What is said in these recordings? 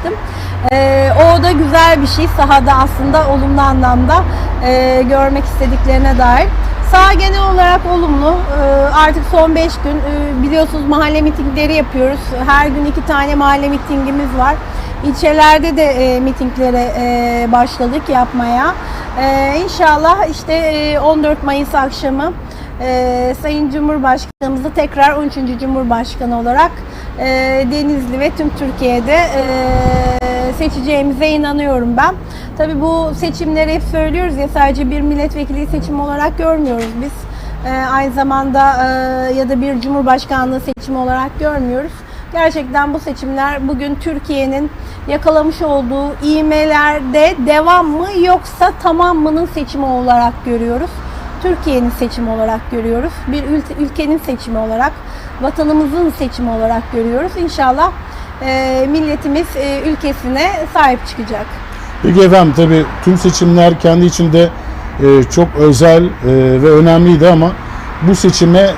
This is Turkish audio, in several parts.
çalıştım. E, o da güzel bir şey sahada aslında olumlu anlamda e, görmek istediklerine dair. Sağ genel olarak olumlu. Ee, Artık son 5 gün e, biliyorsunuz mahalle mitingleri yapıyoruz. Her gün iki tane mahalle mitingimiz var. İlçelerde de e, mitinglere e, başladık yapmaya. İnşallah işte e, 14 Mayıs akşamı Sayın Cumhurbaşkanımızı tekrar 13. Cumhurbaşkanı olarak e, Denizli ve tüm Türkiye'de e, seçeceğimize inanıyorum ben. Tabii bu seçimleri hep söylüyoruz ya sadece bir milletvekili seçimi olarak görmüyoruz biz. Ee, aynı zamanda ya da bir cumhurbaşkanlığı seçimi olarak görmüyoruz. Gerçekten bu seçimler bugün Türkiye'nin yakalamış olduğu iğmelerde devam mı yoksa tamam mı'nın seçimi olarak görüyoruz. Türkiye'nin seçimi olarak görüyoruz. Bir ül- ülkenin seçimi olarak, vatanımızın seçimi olarak görüyoruz. İnşallah e, milletimiz e, ülkesine sahip çıkacak. Peki efendim tabii tüm seçimler kendi içinde e, çok özel e, ve önemliydi ama bu seçime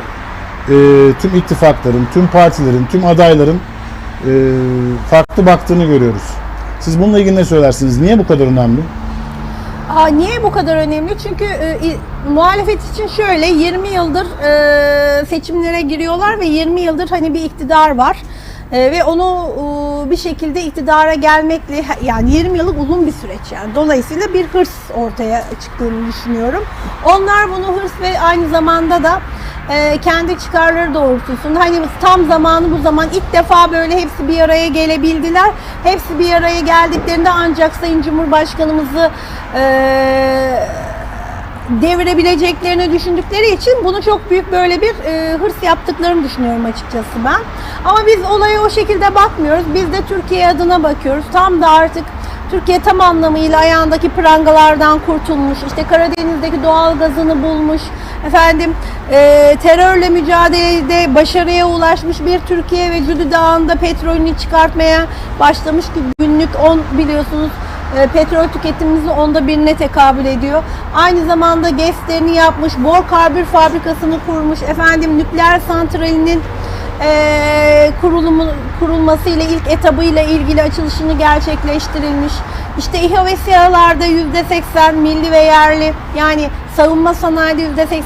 e, tüm ittifakların, tüm partilerin, tüm adayların e, farklı baktığını görüyoruz. Siz bununla ilgili ne söylersiniz? Niye bu kadar önemli? Niye bu kadar önemli? Çünkü e, muhalefet için şöyle 20 yıldır e, seçimlere giriyorlar ve 20 yıldır hani bir iktidar var. E, ve onu e, bir şekilde iktidara gelmekle yani 20 yıllık uzun bir süreç yani. Dolayısıyla bir hırs ortaya çıktığını düşünüyorum. Onlar bunu hırs ve aynı zamanda da e, kendi çıkarları doğrultusunda hani tam zamanı bu zaman ilk defa böyle hepsi bir araya gelebildiler. Hepsi bir araya geldiklerinde ancak Sayın Cumhurbaşkanımızı e, devirebileceklerini düşündükleri için bunu çok büyük böyle bir e, hırs yaptıklarını düşünüyorum açıkçası ben. Ama biz olaya o şekilde bakmıyoruz. Biz de Türkiye adına bakıyoruz. Tam da artık Türkiye tam anlamıyla ayağındaki prangalardan kurtulmuş. İşte Karadeniz'deki doğal gazını bulmuş. Efendim e, terörle mücadelede başarıya ulaşmış bir Türkiye ve Cüdü Dağı'nda petrolünü çıkartmaya başlamış ki günlük 10 biliyorsunuz e, petrol tüketimimizin onda birine tekabül ediyor. Aynı zamanda GES'lerini yapmış, bor karbür fabrikasını kurmuş, efendim nükleer santralinin e, kurulumu kurulması ile ilk etabıyla ilgili açılışını gerçekleştirilmiş. İşte İHA ve SİHA'larda %80 milli ve yerli yani savunma sanayide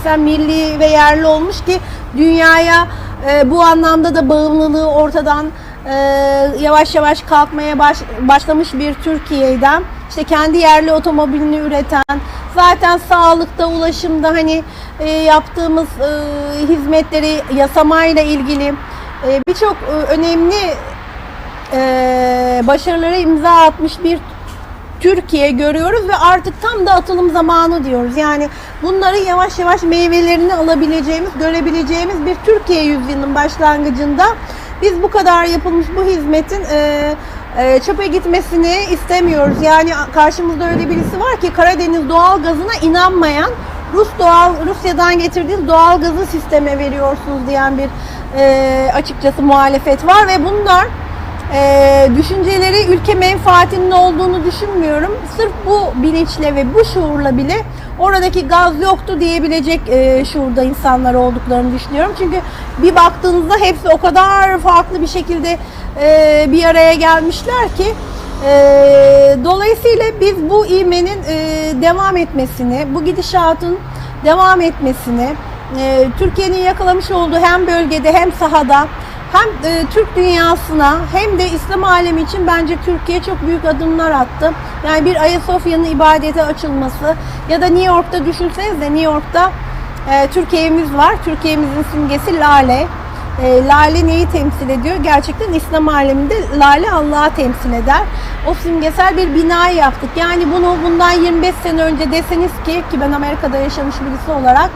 %80 milli ve yerli olmuş ki dünyaya e, bu anlamda da bağımlılığı ortadan e, yavaş yavaş kalkmaya baş, başlamış bir Türkiye'den işte kendi yerli otomobilini üreten zaten sağlıkta ulaşımda hani e, yaptığımız e, hizmetleri yasamayla ilgili e, birçok e, önemli e, başarılara imza atmış bir Türkiye görüyoruz ve artık tam da atılım zamanı diyoruz. Yani bunların yavaş yavaş meyvelerini alabileceğimiz, görebileceğimiz bir Türkiye yüzyılının başlangıcında biz bu kadar yapılmış bu hizmetin e, e, çöpe gitmesini istemiyoruz. Yani karşımızda öyle birisi var ki Karadeniz doğal gazına inanmayan Rus doğal Rusya'dan getirdiğiniz doğal gazı sisteme veriyorsunuz diyen bir e, açıkçası muhalefet var ve bunlar e, düşünceleri ülke menfaatinin olduğunu düşünmüyorum. Sırf bu bilinçle ve bu şuurla bile oradaki gaz yoktu diyebilecek e, şuurda insanlar olduklarını düşünüyorum. Çünkü bir baktığınızda hepsi o kadar farklı bir şekilde e, bir araya gelmişler ki e, dolayısıyla biz bu ivmenin e, devam etmesini, bu gidişatın devam etmesini, e, Türkiye'nin yakalamış olduğu hem bölgede hem sahada hem e, Türk dünyasına hem de İslam alemi için bence Türkiye çok büyük adımlar attı. Yani bir Ayasofya'nın ibadete açılması ya da New York'ta düşünseniz de New York'ta e, Türkiye'miz var. Türkiye'mizin simgesi lale. E, lale neyi temsil ediyor? Gerçekten İslam aleminde lale Allah'ı temsil eder. O simgesel bir bina yaptık. Yani bunu bundan 25 sene önce deseniz ki ki ben Amerika'da yaşamış birisi olarak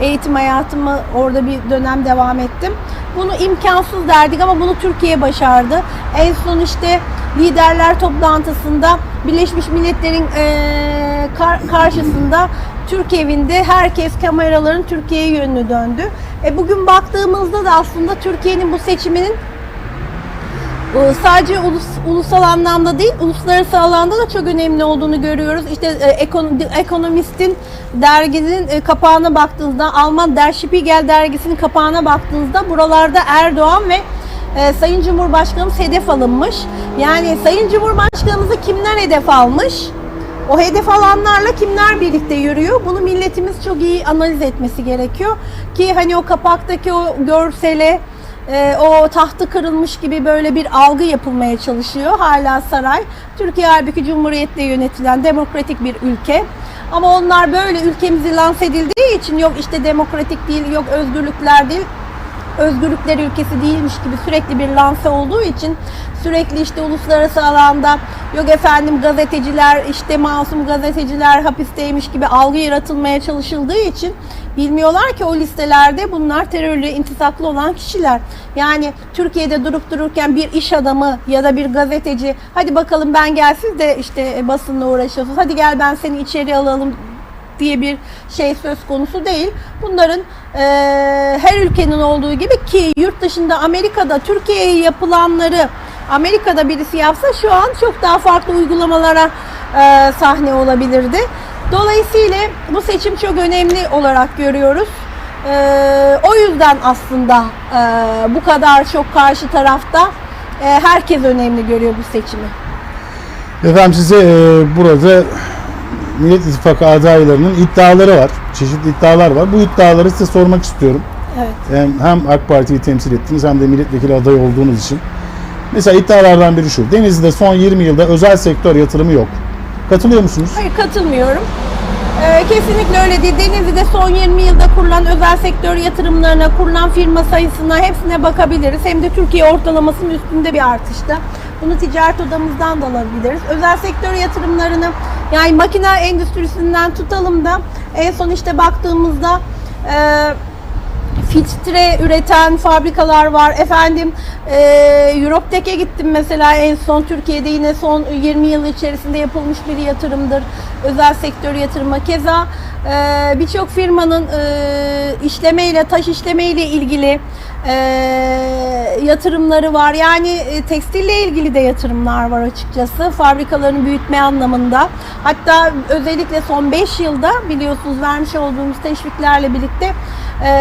eğitim hayatımı orada bir dönem devam ettim. Bunu imkansız derdik ama bunu Türkiye başardı. En son işte liderler toplantısında Birleşmiş Milletler'in eee, kar- karşısında Türk evinde herkes kameraların Türkiye yönünü döndü. E bugün baktığımızda da aslında Türkiye'nin bu seçiminin e, sadece ulus, ulusal anlamda değil, uluslararası alanda da çok önemli olduğunu görüyoruz. İşte e, ekon, The Economist'in dergisinin e, kapağına baktığınızda, Alman Der Spiegel dergisinin kapağına baktığınızda buralarda Erdoğan ve e, Sayın Cumhurbaşkanımız hedef alınmış. Yani Sayın Cumhurbaşkanımızı kimler hedef almış? O hedef alanlarla kimler birlikte yürüyor? Bunu milletimiz çok iyi analiz etmesi gerekiyor. Ki hani o kapaktaki o görsele e, o tahtı kırılmış gibi böyle bir algı yapılmaya çalışıyor. Hala saray. Türkiye halbuki cumhuriyetle yönetilen demokratik bir ülke. Ama onlar böyle ülkemizi lanse edildiği için yok işte demokratik değil, yok özgürlükler değil, özgürlükler ülkesi değilmiş gibi sürekli bir lanse olduğu için sürekli işte uluslararası alanda yok efendim gazeteciler işte masum gazeteciler hapisteymiş gibi algı yaratılmaya çalışıldığı için bilmiyorlar ki o listelerde bunlar terörle intisaklı olan kişiler. Yani Türkiye'de durup dururken bir iş adamı ya da bir gazeteci hadi bakalım ben gel siz de işte basınla uğraşıyorsunuz hadi gel ben seni içeri alalım diye bir şey söz konusu değil. Bunların e, her ülkenin olduğu gibi ki yurt dışında Amerika'da Türkiye'ye yapılanları Amerika'da birisi yapsa şu an çok daha farklı uygulamalara e, sahne olabilirdi. Dolayısıyla bu seçim çok önemli olarak görüyoruz. E, o yüzden aslında e, bu kadar çok karşı tarafta e, herkes önemli görüyor bu seçimi. Efendim size e, burada Millet İttifakı adaylarının iddiaları var. Çeşitli iddialar var. Bu iddiaları size sormak istiyorum. Evet. Hem, hem AK Parti'yi temsil ettiniz hem de milletvekili adayı olduğunuz için. Mesela iddialardan biri şu. Denizli'de son 20 yılda özel sektör yatırımı yok. Katılıyor musunuz? Hayır katılmıyorum. Ee, kesinlikle öyle değil. Denizli'de son 20 yılda kurulan özel sektör yatırımlarına, kurulan firma sayısına hepsine bakabiliriz. Hem de Türkiye ortalamasının üstünde bir artışta. Bunu ticaret odamızdan da alabiliriz. Özel sektör yatırımlarını yani makine endüstrisinden tutalım da en son işte baktığımızda e, filtre üreten fabrikalar var. Efendim e, Europtek'e gittim mesela en son Türkiye'de yine son 20 yıl içerisinde yapılmış bir yatırımdır. Özel sektör yatırımı. Keza e, birçok firmanın e, işlemeyle, taş işlemeyle ilgili e, yatırımları var. Yani e, tekstille ilgili de yatırımlar var açıkçası. Fabrikalarını büyütme anlamında. Hatta özellikle son 5 yılda biliyorsunuz vermiş olduğumuz teşviklerle birlikte e,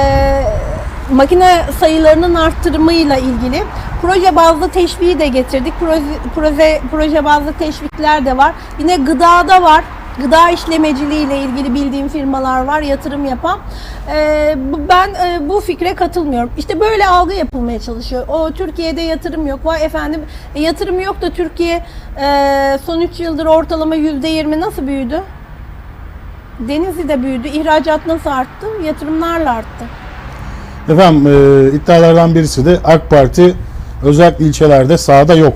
makine sayılarının arttırımıyla ilgili proje bazlı teşviği de getirdik. Proje, proje, proje bazlı teşvikler de var. Yine gıdada var. Gıda işlemeciliği ile ilgili bildiğim firmalar var yatırım yapan. Ee, ben e, bu fikre katılmıyorum. İşte böyle algı yapılmaya çalışıyor. O Türkiye'de yatırım yok. Vay efendim e, yatırım yok da Türkiye e, son 3 yıldır ortalama %20 nasıl büyüdü? Denizli'de büyüdü. İhracat nasıl arttı? Yatırımlarla arttı. Efendim e, iddialardan birisi de AK Parti özellikle ilçelerde sahada yok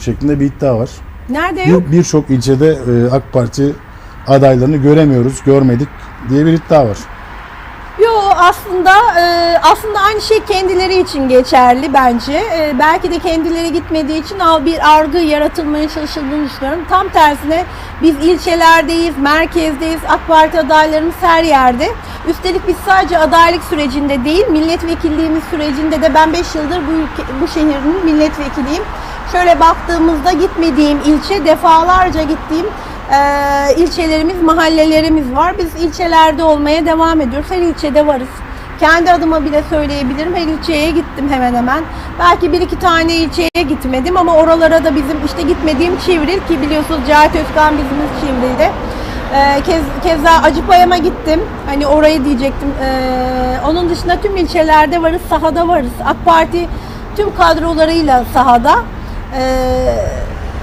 şeklinde bir iddia var. Nerede yok? Bir- Birçok ilçede e, AK Parti adaylarını göremiyoruz, görmedik diye bir iddia var. Yo aslında e, aslında aynı şey kendileri için geçerli bence. E, belki de kendileri gitmediği için al bir argı yaratılmaya çalışıldığını düşünüyorum. Tam tersine biz ilçelerdeyiz, merkezdeyiz, AK Parti adaylarımız her yerde. Üstelik biz sadece adaylık sürecinde değil, milletvekilliğimiz sürecinde de ben 5 yıldır bu ülke, bu şehrin milletvekiliyim. Şöyle baktığımızda gitmediğim ilçe, defalarca gittiğim e, ilçelerimiz, mahallelerimiz var. Biz ilçelerde olmaya devam ediyoruz. Her ilçede varız. Kendi adıma bile söyleyebilirim. Her ilçeye gittim hemen hemen. Belki bir iki tane ilçeye gitmedim ama oralara da bizim işte gitmediğim Çivril ki biliyorsunuz Cahit Özkan bizimiz Çivril'de. Ee, kez, keza Acıpayam'a gittim. Hani orayı diyecektim. Ee, onun dışında tüm ilçelerde varız, sahada varız. AK Parti tüm kadrolarıyla sahada. Ee,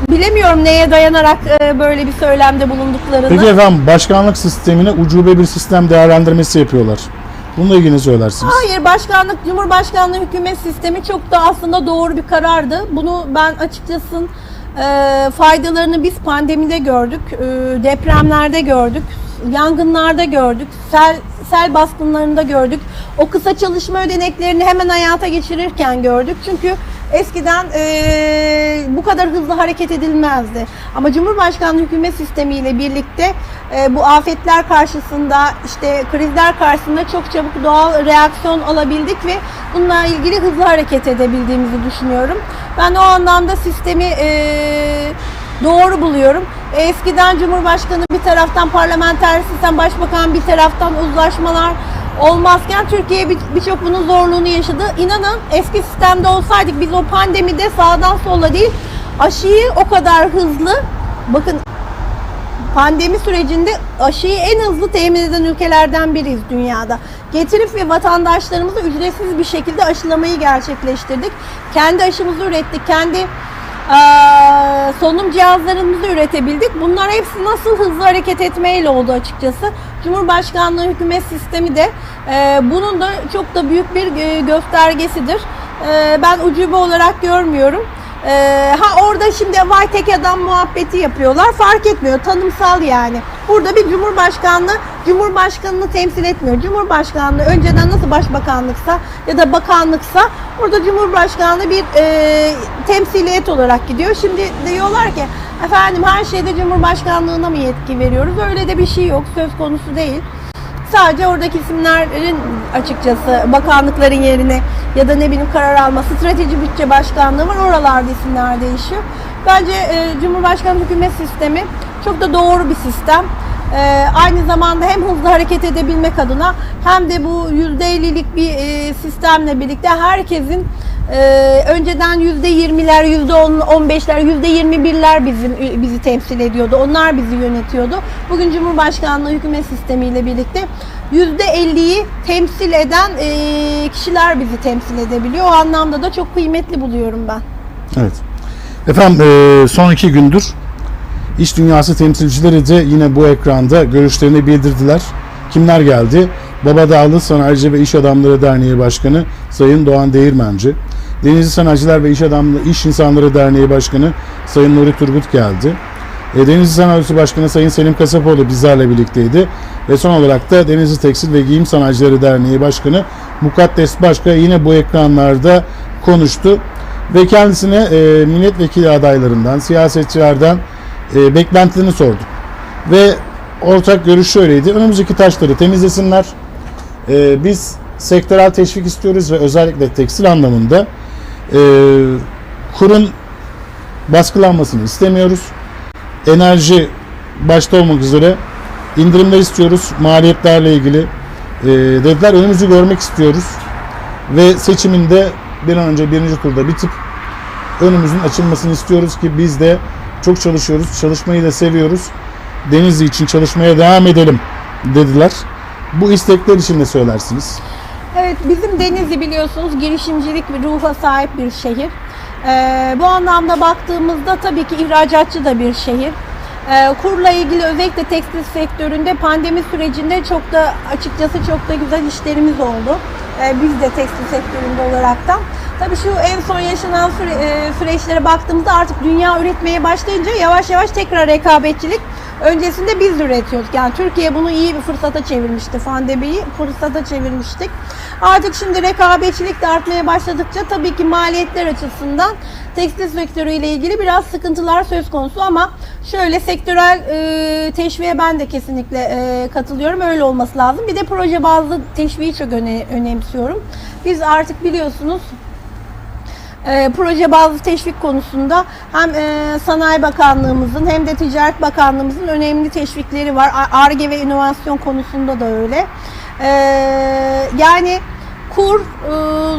bilemiyorum neye dayanarak e, böyle bir söylemde bulunduklarını. Peki efendim başkanlık sistemine ucube bir sistem değerlendirmesi yapıyorlar. Bununla ilgili ne söylersiniz? Hayır, başkanlık, cumhurbaşkanlığı hükümet sistemi çok da aslında doğru bir karardı. Bunu ben açıkçası e, faydalarını biz pandemide gördük, e, depremlerde gördük, yangınlarda gördük, sel, sel baskınlarında gördük. O kısa çalışma ödeneklerini hemen hayata geçirirken gördük. Çünkü eskiden e, bu kadar hızlı hareket edilmezdi. Ama Cumhurbaşkanlığı hükümet sistemiyle birlikte e, bu afetler karşısında işte krizler karşısında çok çabuk doğal reaksiyon alabildik ve bununla ilgili hızlı hareket edebildiğimizi düşünüyorum. Ben o anlamda sistemi e, doğru buluyorum. Eskiden Cumhurbaşkanı bir taraftan parlamenter sistem, başbakan bir taraftan uzlaşmalar olmazken Türkiye bir- birçok bunun zorluğunu yaşadı. İnanın eski sistemde olsaydık biz o pandemide sağdan sola değil aşıyı o kadar hızlı bakın pandemi sürecinde aşıyı en hızlı temin eden ülkelerden biriyiz dünyada. Getirip ve vatandaşlarımıza ücretsiz bir şekilde aşılamayı gerçekleştirdik. Kendi aşımızı ürettik, kendi solunum cihazlarımızı üretebildik. Bunlar hepsi nasıl hızlı hareket etmeyle oldu açıkçası. Cumhurbaşkanlığı hükümet sistemi de eee, bunun da çok da büyük bir eee, göstergesidir. Eee, ben ucube olarak görmüyorum. Ee, ha orada şimdi vay tek adam muhabbeti yapıyorlar. Fark etmiyor. Tanımsal yani. Burada bir cumhurbaşkanlığı cumhurbaşkanını temsil etmiyor. Cumhurbaşkanlığı önceden nasıl başbakanlıksa ya da bakanlıksa orada cumhurbaşkanlığı bir e, temsiliyet olarak gidiyor. Şimdi diyorlar ki efendim her şeyde cumhurbaşkanlığına mı yetki veriyoruz? Öyle de bir şey yok. Söz konusu değil. Sadece oradaki isimlerin açıkçası bakanlıkların yerine ya da ne bileyim karar alma, strateji bütçe başkanlığı var. Oralarda isimler değişiyor. Bence e, Cumhurbaşkanı hükümet sistemi çok da doğru bir sistem. E, aynı zamanda hem hızlı hareket edebilmek adına hem de bu %50'lik bir e, sistemle birlikte herkesin e, önceden %20'ler, %15'ler, %21'ler bizim bizi temsil ediyordu. Onlar bizi yönetiyordu. Bugün Cumhurbaşkanlığı hükümet sistemiyle birlikte %50'yi temsil eden e, kişiler bizi temsil edebiliyor. O anlamda da çok kıymetli buluyorum ben. Evet. Efendim e, son iki gündür iş dünyası temsilcileri de yine bu ekranda görüşlerini bildirdiler. Kimler geldi? Babadağlı Sanayici ve İş Adamları Derneği Başkanı Sayın Doğan Değirmenci. Denizli Sanayiciler ve İş Adamları İş İnsanları Derneği Başkanı Sayın Nuri Turgut geldi. E, Denizli Sanayi Odası Başkanı Sayın Selim Kasapoğlu bizlerle birlikteydi. Ve son olarak da Denizli Tekstil ve Giyim Sanayicileri Derneği Başkanı Mukaddes Başka yine bu ekranlarda konuştu. Ve kendisine e, milletvekili adaylarından, siyasetçilerden e, beklentilerini sorduk. Ve ortak görüş şöyleydi. Önümüzdeki taşları temizlesinler. E, biz sektörel teşvik istiyoruz ve özellikle tekstil anlamında e, kurun baskılanmasını istemiyoruz. Enerji başta olmak üzere indirimler istiyoruz maliyetlerle ilgili. E, dediler önümüzü görmek istiyoruz ve seçiminde bir an önce birinci turda bitip önümüzün açılmasını istiyoruz ki biz de çok çalışıyoruz, çalışmayı da seviyoruz. Denizli için çalışmaya devam edelim dediler. Bu istekler için ne söylersiniz? Evet bizim Denizli biliyorsunuz girişimcilik bir ruha sahip bir şehir. Ee, bu anlamda baktığımızda tabii ki ihracatçı da bir şehir. Ee, kurla ilgili özellikle tekstil sektöründe pandemi sürecinde çok da açıkçası çok da güzel işlerimiz oldu. Ee, biz de tekstil sektöründe olaraktan. Tabii şu en son yaşanan süre- e, süreçlere baktığımızda artık dünya üretmeye başlayınca yavaş yavaş tekrar rekabetçilik Öncesinde biz üretiyorduk. Yani Türkiye bunu iyi bir fırsata çevirmişti. Pandemiyi fırsata çevirmiştik. Artık şimdi rekabetçilik de artmaya başladıkça tabii ki maliyetler açısından tekstil sektörüyle ilgili biraz sıkıntılar söz konusu ama şöyle sektörel e, teşviğe ben de kesinlikle e, katılıyorum. Öyle olması lazım. Bir de proje bazlı teşviği çok öne- önemsiyorum. Biz artık biliyorsunuz e, proje bazlı teşvik konusunda hem e, Sanayi Bakanlığımızın hem de Ticaret Bakanlığımızın önemli teşvikleri var. ARGE ve inovasyon konusunda da öyle. E, yani kur e,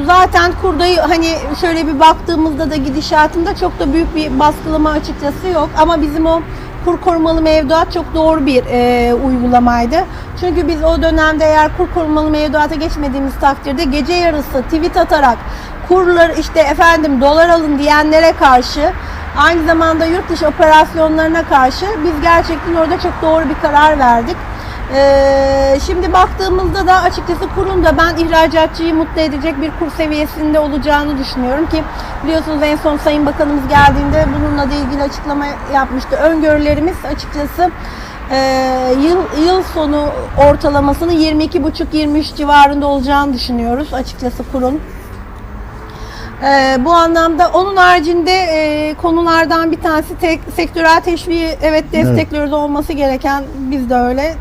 zaten kurda hani şöyle bir baktığımızda da gidişatında çok da büyük bir baskılama açıkçası yok ama bizim o kur korumalı mevduat çok doğru bir e, uygulamaydı. Çünkü biz o dönemde eğer kur korumalı mevduata geçmediğimiz takdirde gece yarısı tweet atarak kurlar işte efendim dolar alın diyenlere karşı aynı zamanda yurt dışı operasyonlarına karşı biz gerçekten orada çok doğru bir karar verdik. Ee, şimdi baktığımızda da açıkçası kurun da ben ihracatçıyı mutlu edecek bir kur seviyesinde olacağını düşünüyorum ki biliyorsunuz en son Sayın Bakanımız geldiğinde bununla da ilgili açıklama yapmıştı. Öngörülerimiz açıkçası e, yıl yıl sonu ortalamasının 22,5-23 civarında olacağını düşünüyoruz açıkçası kurun. Ee, bu anlamda onun haricinde e, konulardan bir tanesi tek, sektörel teşviği evet destekliyoruz olması gereken biz de öyle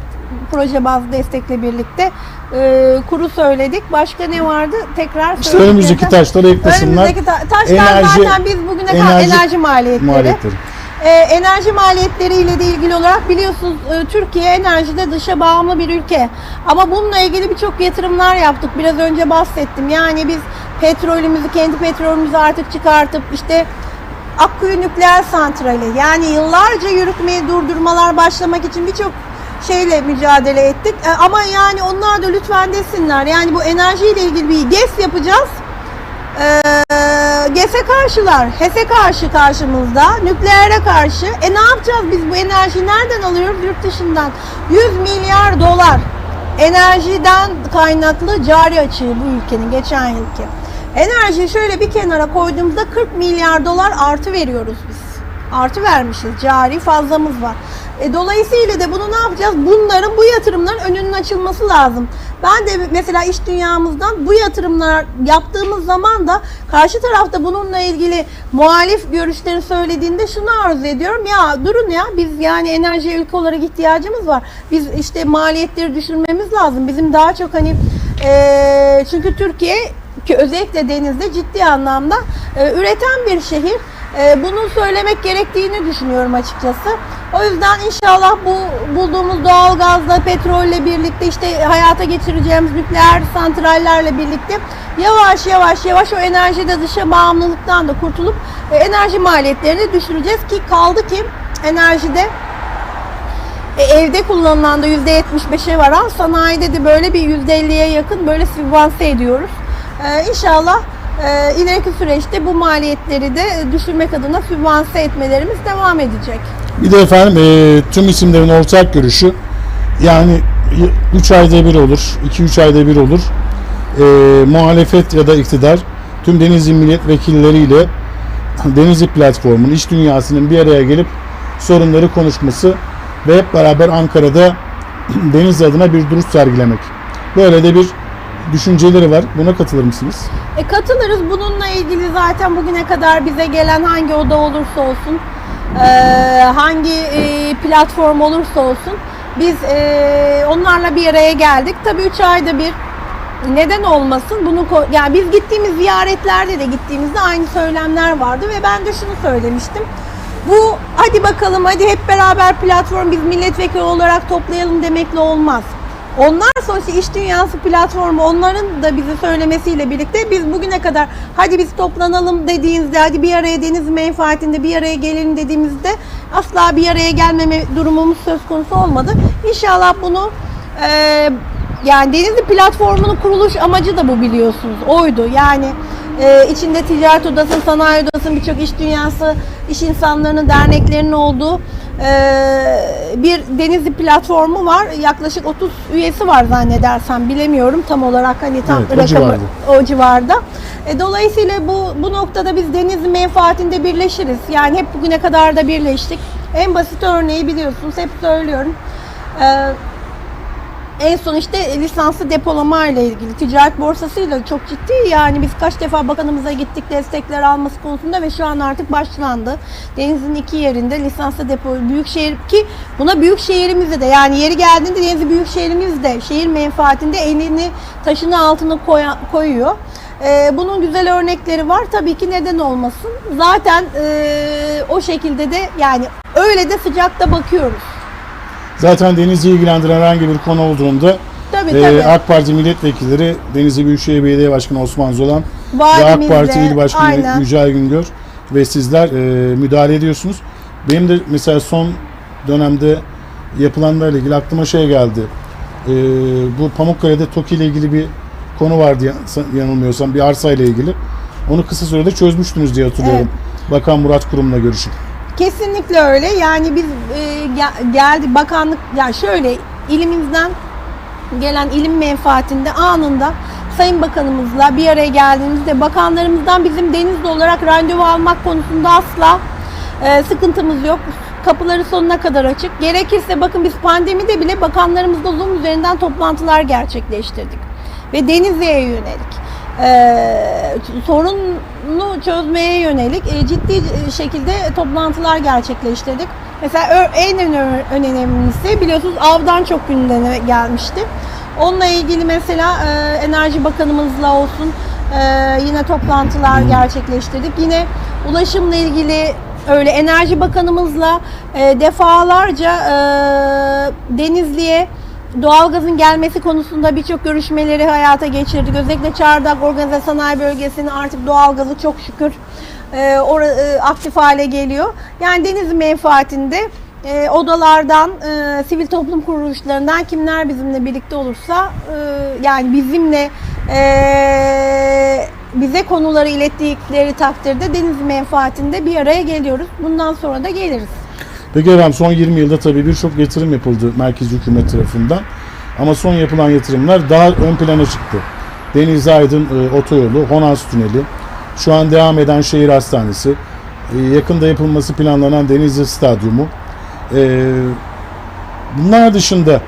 proje bazlı destekle birlikte e, kuru söyledik. Başka ne vardı? Tekrar İşte önümüzdeki taşları eklesinler. Önümüzdeki ta- taşlar Enerji- zaten biz bugüne kadar enerji enerji maliyetleri. Maliyetleri. E, enerji maliyetleriyle de ilgili olarak biliyorsunuz e, Türkiye enerjide dışa bağımlı bir ülke. Ama bununla ilgili birçok yatırımlar yaptık. Biraz önce bahsettim. Yani biz petrolümüzü, kendi petrolümüzü artık çıkartıp işte Akkuyu nükleer santrali yani yıllarca yürütmeyi durdurmalar başlamak için birçok şeyle mücadele ettik. E, Ama yani onlar da lütfen desinler. Yani bu enerjiyle ilgili bir GES yapacağız. Ee, GES'e karşılar, HES'e karşı karşımızda, nükleere karşı. E ne yapacağız biz bu enerjiyi nereden alıyoruz? Yurt dışından. 100 milyar dolar enerjiden kaynaklı cari açığı bu ülkenin geçen yılki. Enerjiyi şöyle bir kenara koyduğumuzda 40 milyar dolar artı veriyoruz biz. Artı vermişiz. Cari fazlamız var. E, dolayısıyla da bunu ne yapacağız? Bunların bu yatırımların önünün açılması lazım. Ben de mesela iş dünyamızdan bu yatırımlar yaptığımız zaman da karşı tarafta bununla ilgili muhalif görüşleri söylediğinde şunu arzu ediyorum. Ya durun ya biz yani enerji ülke olarak ihtiyacımız var. Biz işte maliyetleri düşürmemiz lazım. Bizim daha çok hani e, çünkü Türkiye ki özellikle denizde ciddi anlamda e, üreten bir şehir. E, bunu söylemek gerektiğini düşünüyorum açıkçası. O yüzden inşallah bu bulduğumuz doğal gazla, petrolle birlikte işte hayata geçireceğimiz nükleer santrallerle birlikte yavaş yavaş yavaş o enerjide dışa bağımlılıktan da kurtulup e, enerji maliyetlerini düşüreceğiz ki kaldı ki enerjide e, evde kullanılan da %75'e varan sanayide de böyle bir %50'ye yakın böyle sübvanse ediyoruz. Ee, inşallah e, ileriki süreçte bu maliyetleri de düşürmek adına sübvanse etmelerimiz devam edecek. Bir de efendim e, tüm isimlerin ortak görüşü yani 3 ayda bir olur, 2-3 ayda bir olur. E, muhalefet ya da iktidar tüm Denizli milletvekilleriyle Denizli platformunun, iş dünyasının bir araya gelip sorunları konuşması ve hep beraber Ankara'da Denizli adına bir duruş sergilemek. Böyle de bir düşünceleri var. Buna katılır mısınız? E, katılırız. Bununla ilgili zaten bugüne kadar bize gelen hangi oda olursa olsun, e, hangi e, platform olursa olsun biz e, onlarla bir araya geldik. Tabii 3 ayda bir neden olmasın bunu yani biz gittiğimiz ziyaretlerde de gittiğimizde aynı söylemler vardı ve ben de şunu söylemiştim. Bu hadi bakalım hadi hep beraber platform biz milletvekili olarak toplayalım demekle olmaz. Onlar sonuçta iş dünyası platformu onların da bizi söylemesiyle birlikte biz bugüne kadar hadi biz toplanalım dediğinizde hadi bir araya deniz menfaatinde bir araya gelelim dediğimizde asla bir araya gelmeme durumumuz söz konusu olmadı. İnşallah bunu eee yani Denizli platformunun kuruluş amacı da bu biliyorsunuz. Oydu. Yani e, içinde ticaret odasının, sanayi odasının, birçok iş dünyası, iş insanlarının, derneklerinin olduğu e, bir Denizli platformu var. Yaklaşık 30 üyesi var zannedersem. Bilemiyorum tam olarak hani tam Evet, o rakamı civarda. o civarda. E, dolayısıyla bu bu noktada biz Denizli menfaatinde birleşiriz. Yani hep bugüne kadar da birleştik. En basit örneği biliyorsunuz. Hep söylüyorum. E, en son işte lisanslı depolama ile ilgili ticaret borsasıyla çok ciddi yani biz kaç defa bakanımıza gittik destekler alması konusunda ve şu an artık başlandı. Deniz'in iki yerinde lisanslı depo büyük şehir ki buna büyük şehrimizde de yani yeri geldiğinde Denizli büyük şehrimiz de şehir menfaatinde elini taşını altına koyuyor. Ee, bunun güzel örnekleri var. Tabii ki neden olmasın. Zaten ee, o şekilde de yani öyle de sıcakta bakıyoruz. Zaten Denizli'yi ilgilendiren herhangi bir konu olduğunda Tabii e, tabii. AK Parti milletvekilleri Denizli Büyükşehir Belediye Başkanı Osman Zolan ve AK Parti İl Başkanı aynen. Yücel Güngör ve sizler e, müdahale ediyorsunuz. Benim de mesela son dönemde yapılanlarla ilgili aklıma şey geldi. E, bu Pamukkale'de TOKİ ile ilgili bir konu vardı yan- yanılmıyorsam bir arsa ile ilgili. Onu kısa sürede çözmüştünüz diye hatırlıyorum. Bakan Murat Kurum'la görüşüp. Kesinlikle öyle. Yani biz e, gel- geldi bakanlık ya şöyle ilimizden gelen ilim menfaatinde anında Sayın Bakanımızla bir araya geldiğimizde bakanlarımızdan bizim Denizli olarak randevu almak konusunda asla e, sıkıntımız yok. Kapıları sonuna kadar açık. Gerekirse bakın biz pandemide bile bakanlarımızla Zoom üzerinden toplantılar gerçekleştirdik. Ve Denizli'ye yönelik e, sorunu çözmeye yönelik e, ciddi şekilde toplantılar gerçekleştirdik. Mesela en öne- önemlisi biliyorsunuz avdan çok gündeme gelmişti. Onunla ilgili mesela e, Enerji Bakanımızla olsun e, yine toplantılar gerçekleştirdik. Yine ulaşımla ilgili öyle Enerji Bakanımızla e, defalarca e, Denizli'ye doğalgazın gelmesi konusunda birçok görüşmeleri hayata geçirdik. Özellikle Çardak Organize Sanayi Bölgesi'nin artık doğalgazı çok şükür e, ora- e, aktif hale geliyor. Yani Denizli menfaatinde e, odalardan, e, sivil toplum kuruluşlarından kimler bizimle birlikte olursa e, yani bizimle e, bize konuları ilettikleri takdirde Denizli menfaatinde bir araya geliyoruz. Bundan sonra da geliriz. Efendim son 20 yılda tabii birçok yatırım yapıldı merkezi hükümet tarafından. Ama son yapılan yatırımlar daha ön plana çıktı. Deniz Aydın e, otoyolu, Honaz Tüneli, şu an devam eden şehir hastanesi, e, yakında yapılması planlanan Denizli Stadyumu. E, bunlar dışında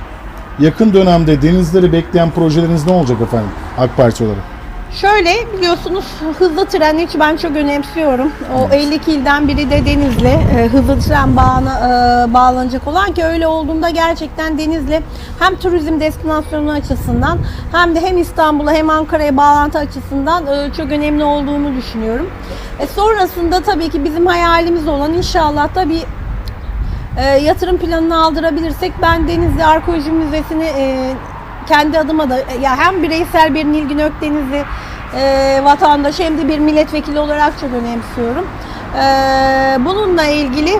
yakın dönemde denizleri bekleyen projeleriniz ne olacak efendim AK Parti olarak? Şöyle biliyorsunuz hızlı tren hiç ben çok önemsiyorum. O 52 ilden biri de Denizli e, hızlı tren bağına e, bağlanacak olan ki öyle olduğunda gerçekten Denizli hem turizm destinasyonu açısından hem de hem İstanbul'a hem Ankara'ya bağlantı açısından e, çok önemli olduğunu düşünüyorum. E, sonrasında tabii ki bizim hayalimiz olan inşallah da bir e, yatırım planını aldırabilirsek ben Denizli Arkeoloji Müzesi'ni e, kendi adıma da ya hem bireysel bir Nilgün Ökdenizli e, vatandaş hem de bir milletvekili olarak çok önemsiyorum. E, bununla ilgili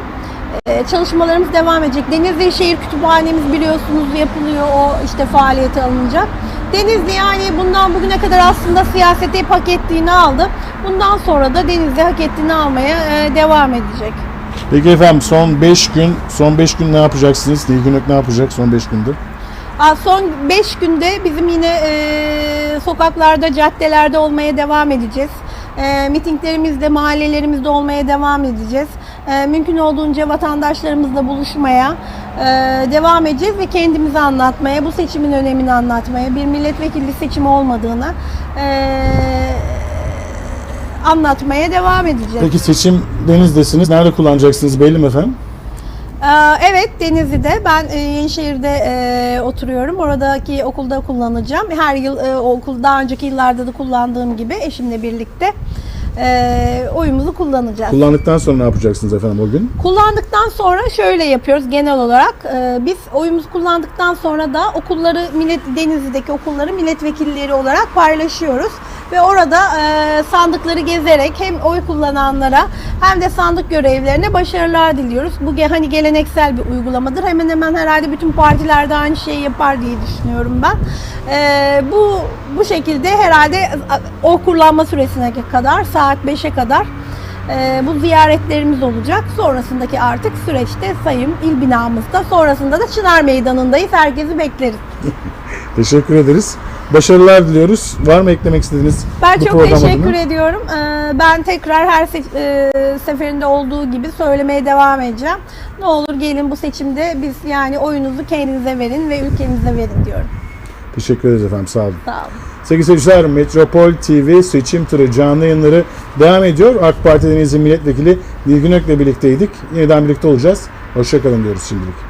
e, çalışmalarımız devam edecek. Denizli Şehir Kütüphanemiz biliyorsunuz yapılıyor. O işte faaliyete alınacak. Denizli yani bundan bugüne kadar aslında siyasete hak ettiğini aldı. Bundan sonra da Denizli hak ettiğini almaya e, devam edecek. Peki efendim son 5 gün, son 5 gün ne yapacaksınız? Nilgün Ök ne yapacak son 5 gündür? Son 5 günde bizim yine e, sokaklarda, caddelerde olmaya devam edeceğiz. E, mitinglerimizde, mahallelerimizde olmaya devam edeceğiz. E, mümkün olduğunca vatandaşlarımızla buluşmaya e, devam edeceğiz ve kendimizi anlatmaya, bu seçimin önemini anlatmaya, bir milletvekili seçimi olmadığını e, anlatmaya devam edeceğiz. Peki seçim Deniz'desiniz. Nerede kullanacaksınız belli mi efendim? Ee, Evet Denizli'de ben e, Yenişehir'de e, oturuyorum. Oradaki okulda kullanacağım. Her yıl e, okul daha önceki yıllarda da kullandığım gibi eşimle birlikte oyumuzu kullanacağız. Kullandıktan sonra ne yapacaksınız efendim o gün? Kullandıktan sonra şöyle yapıyoruz genel olarak. Biz oyumuzu kullandıktan sonra da okulları millet Denizli'deki okulları milletvekilleri olarak paylaşıyoruz ve orada e, sandıkları gezerek hem oy kullananlara hem de sandık görevlilerine başarılar diliyoruz. Bu hani geleneksel bir uygulamadır. Hemen hemen herhalde bütün partilerde aynı şeyi yapar diye düşünüyorum ben. Ee, bu bu şekilde herhalde e, oy kullanma süresine kadar saat 5'e kadar ee, bu ziyaretlerimiz olacak. Sonrasındaki artık süreçte sayım il binamızda. Sonrasında da Çınar Meydanı'ndayız. Herkesi bekleriz. Teşekkür ederiz. Başarılar diliyoruz. Var mı eklemek istediğiniz Ben bu çok program teşekkür adına? ediyorum. Ee, ben tekrar her e, seferinde olduğu gibi söylemeye devam edeceğim. Ne olur gelin bu seçimde biz yani oyunuzu kendinize verin ve ülkemize verin diyorum. Teşekkür ederiz efendim. Sağ olun. Sağ olun. Sevgili seyirciler, Metropol TV seçim turu canlı yayınları devam ediyor. AK Parti Denizli Milletvekili Nilgün Ök'le birlikteydik. Yeniden birlikte olacağız. Hoşçakalın diyoruz şimdilik.